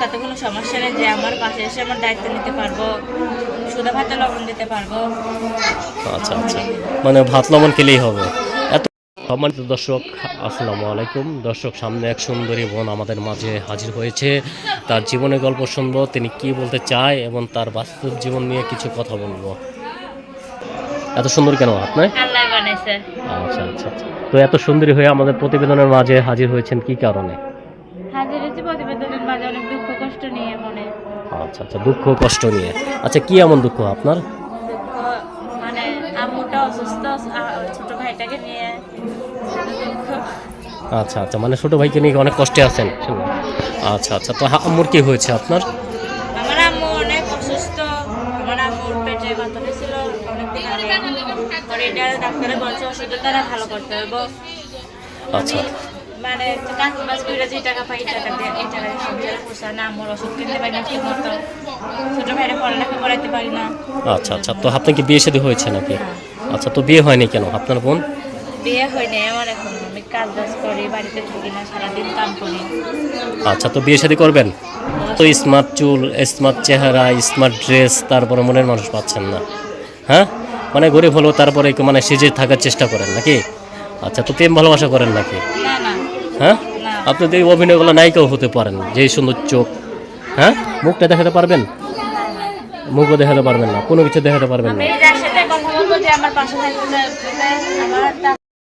তাতে কোনো সমস্যা নেই যে আমার পাশে এসে আমার দায়িত্ব নিতে পারব সুদা ভাতে লবণ দিতে পারব। আচ্ছা আচ্ছা। মানে ভাত লবণ খেলেই হবে। এত সম্মানিত দর্শক আসসালামু আলাইকুম। দর্শক সামনে এক সুন্দরী বোন আমাদের মাঝে হাজির হয়েছে। তার জীবনের গল্প শুনব তিনি কি বলতে চায় এবং তার বাস্তব জীবন নিয়ে কিছু কথা বলব। এত সুন্দর কেন আপনার আচ্ছা আচ্ছা আচ্ছা। তো এত সুন্দরী হয়ে আমাদের প্রতিবেদনের মাঝে হাজির হয়েছেন কি কারণে? হাজির হয়েছে প্রতিবেদনের মাঝে অনেক দুঃখ কষ্ট নিয়ে মনে। আচ্ছা আচ্ছা দুঃখ কষ্ট নিয়ে। আচ্ছা কি এমন দুঃখ আপনার? মানে আম্মুটা অসুস্থ ছোট ভাইটাকে নিয়ে। আচ্ছা আচ্ছা মানে ছোট ভাইকে নিয়ে অনেক কষ্টে আছেন। আচ্ছা আচ্ছা তো আম্মুর কি হয়েছে আপনার? আমার আম্মু অনেক অসুস্থ আমার আম্মুর পেটে ব্যথা হয়েছিল অনেকদিন আগে। ডাক্তারে বলছে ওষুধের দ্বারা ভালো করতে হবে। আচ্ছা। মানে করে যে টাকা পাই টাকা দিয়ে এই টাকা পোষা না আমার ওষুধ কিনতে পারি না ঠিক মতো ছোট ভাইরা পড়ালেখা করাইতে পারি না। আচ্ছা আচ্ছা তো আপনার কি বিয়ে শাদী হয়েছে নাকি? আচ্ছা তো বিয়ে হয়নি কেন? আপনার বোন? বিয়ে হয়নি আমার এখন আমি কাজ বাজ করি বাড়িতে থাকি না সারাদিন কাম করি। আচ্ছা তো বিয়ে শাদী করবেন? তো স্মার্ট চুল স্মার্ট চেহারা স্মার্ট ড্রেস তারপরে মনের মানুষ পাচ্ছেন না। হ্যাঁ? মানে গরিব হলেও তারপরে মানে সেজে থাকার চেষ্টা করেন নাকি? আচ্ছা তো প্রেম ভালোবাসা করেন নাকি? না না। হ্যাঁ? আপনি তো এই অভিনয়গুলো নায়িকাও হতে পারেন, যেই সুন্দর চোখ হ্যাঁ? মুখটা দেখাতে পারবেন? মুখও দেখাতে পারবেন না, কোনো কিছু দেখাতে পারবেন না।